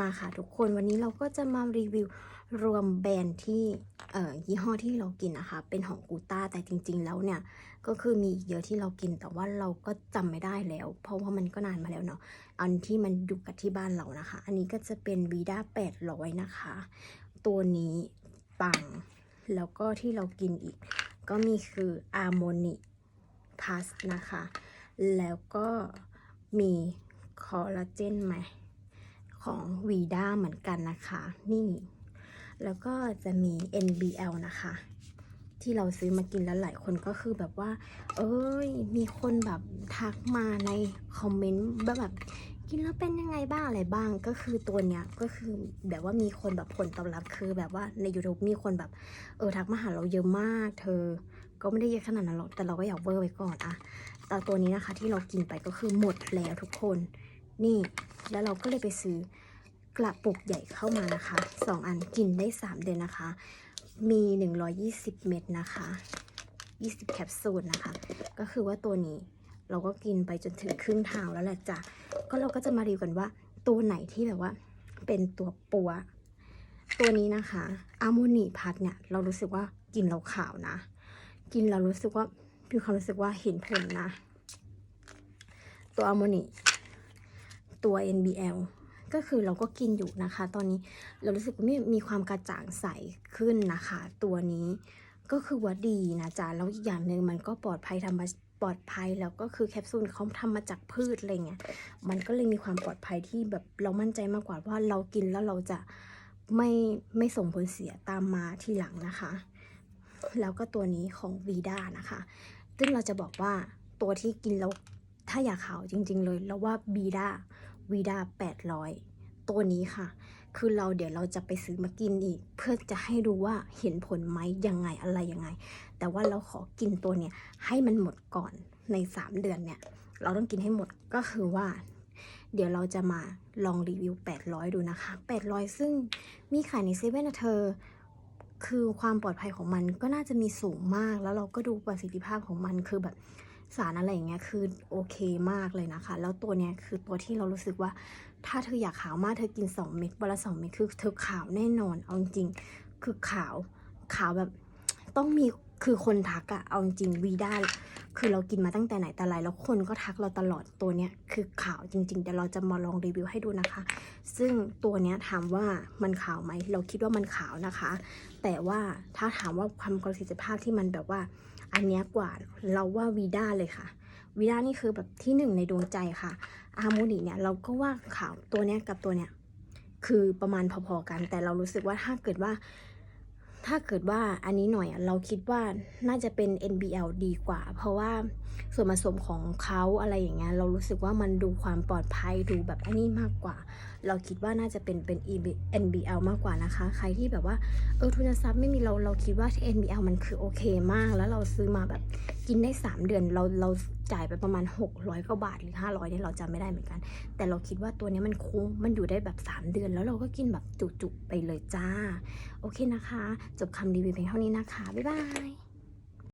มาค่ะทุกคนวันนี้เราก็จะมารีวิวรวมแบรนด์ที่เอ่อยี่ห้อที่เรากินนะคะ เป็นของกูต้าแต่จริง ๆ แล้วเนี่ย ก็คือมีเยอะที่เรากินแต่ว่าเราก็จำไม่ได้แล้ว เพราะว่ามันก็นานมาแล้วเนาะอันที่มันอยู่กับที่บ้านเรานะคะ อันนี้ก็จะเป็นวีด้า800นะคะ ตัวนี้ปัง แล้วก็ที่เรากินอีก ก็มีคืออาร์โมนิพัสนะคะ แล้วก็มีคอลลาเจนไหม ของวีด้าเหมือนกันนะคะ นี่ แล้วก็จะมี NBL นะคะ ที่เราซื้อมากินแล้วหลายคนก็คือแบบว่า เอ้ย มีคนแบบทักมาในคอมเมนต์แบบแบบกินแล้วเป็นยังไงบ้างอะไรบ้างก็คือตัวเนี้ยก็คือแบบว่ามีคนแบบผลตอบรับคือแบบว่าใน YouTube มีคนแบบเออทักมาหาเราเยอะมาก เธอ ก็ไม่ได้เยอะขนาดนั้นหรอกแต่เราก็อยากเวอร์ไว้ก่อนอะแต่ตัวนี้นะคะที่เรากินไปก็คือหมดแล้วทุกคน นี่ แล้วเราก็เลยไปซื้อกระปุกใหญ่เข้ามานะคะ 2 อันกินได้ 3 เดือนนะคะ มี 120 เม็ดนะคะ 20 แคปซูลนะคะ ก็คือว่าตัวนี้เราก็กินไปจนถึงครึ่งทางแล้วแหละจ้ะ ก็เราก็จะมารีวิวกันว่าตัวไหนที่แบบว่าเป็นตัวปัว ตัวนี้นะคะอาโมนีพัดเนี่ยเรารู้สึกว่ากินเราขาวนะ กินเรารู้สึกว่ามีความรู้สึกว่าเห็นผลนะ ตัวอาโมนี ตัว NBL ก็คือเราก็กินอยู่นะคะ ตอนนี้เรารู้สึกว่ามีมีความกระจ่างใสขึ้นนะคะ ตัวนี้ก็คือว่าดีนะจ๊ะแล้วอีกอย่างหนึ่งมันก็ปลอดภัยธรรมปลอดภัยแล้วก็คือแคปซูลเขาทำมาจากพืชอะไรเงี้ยมันก็เลยมีความปลอดภัยที่แบบเรามั่นใจมากกว่าว่าเรากินแล้วเราจะไม่ไม่ส่งผลเสียตามมาทีหลังนะคะ แล้วก็ตัวนี้ของวีด้านะคะ ซึ่งเราจะบอกว่าตัวที่กินแล้วถ้าอยากขาวจริง ๆ เลยเราว่าบีด้า วีด้า800 ตัวนี้ค่ะ คือเราเดี๋ยวเราจะไปซื้อมากินอีก เพื่อจะให้ดูว่าเห็นผลไหมยังไงอะไรยังไง แต่ว่าเราขอกินตัวเนี่ยให้มันหมดก่อนใน 3 เดือนเนี่ย เราต้องกินให้หมดก็คือว่า เดี๋ยวเราจะมาลองรีวิว 800 ดูนะคะ 800 ซึ่งมีขายในเซเว่นนะเธอคือความปลอดภัยของมันก็น่าจะมีสูงมาก แล้วเราก็ดูประสิทธิภาพของมันคือแบบ สารอะไรอย่างเงี้ยคือโอเคมากเลยนะคะ แล้วตัวเนี้ยคือตัวที่เรารู้สึกว่า ถ้าเธออยากขาวมากเธอกิน 2 เม็ดวันละ2เม็ดคือเธอขาวแน่นอนเอาจริงคือขาวขาวแบบต้องมี คือคนทักอะเอาจริงวีด้าคือเรากินมาตั้งแต่ไหนแต่ไรแล้วคนก็ทักเราตลอดตัวเนี้ยคือขาวจริงๆเดี๋ยวเราจะมาลองรีวิวให้ดูนะคะ ซึ่งตัวเนี้ยถามว่ามันขาวไหมเราคิดว่ามันขาวนะคะ แต่ว่าถ้าถามว่าความประสิทธิภาพที่มันแบบว่า อันเนี้ยกว่าเราว่าวีด้าเลยค่ะวีด้านี่คือแบบที่หนึ่งในดวงใจค่ะอาร์โมนีเนี่ยเราก็ว่าขาวตัวเนี้ยกับตัวเนี้ยคือประมาณพอๆกัน แต่เรารู้สึกว่าถ้าเกิดว่า ถ้าเกิดว่าอันนี้หน่อยเราคิดว่าน่าจะเป็น NBL ดีกว่า เพราะว่า ส่วนผสมของเขาอะไรอย่างเงี้ยเรารู้สึกว่ามันดูความปลอดภัยดูแบบอันนี้มากกว่า เราคิดว่าน่าจะเป็นเป็น NBL มากกว่านะคะ ใครที่แบบว่าเออทุนทรัพย์ไม่มีเราเราคิดว่า NBL มันคือโอเคมาก แล้วเราซื้อมาแบบกินได้ 3 เดือนเราเราจ่ายไปประมาณ 600กว่าบาทหรือ 500เนี่ยเราจำไม่ได้เหมือนกัน แต่เราคิดว่าตัวนี้มันคุ้มมันอยู่ได้แบบ 3 เดือน แล้วเราก็กินแบบจุๆไปเลยจ้า โอเคนะคะ จบคำรีวิวเพียงเท่านี้นะคะ บ๊ายบาย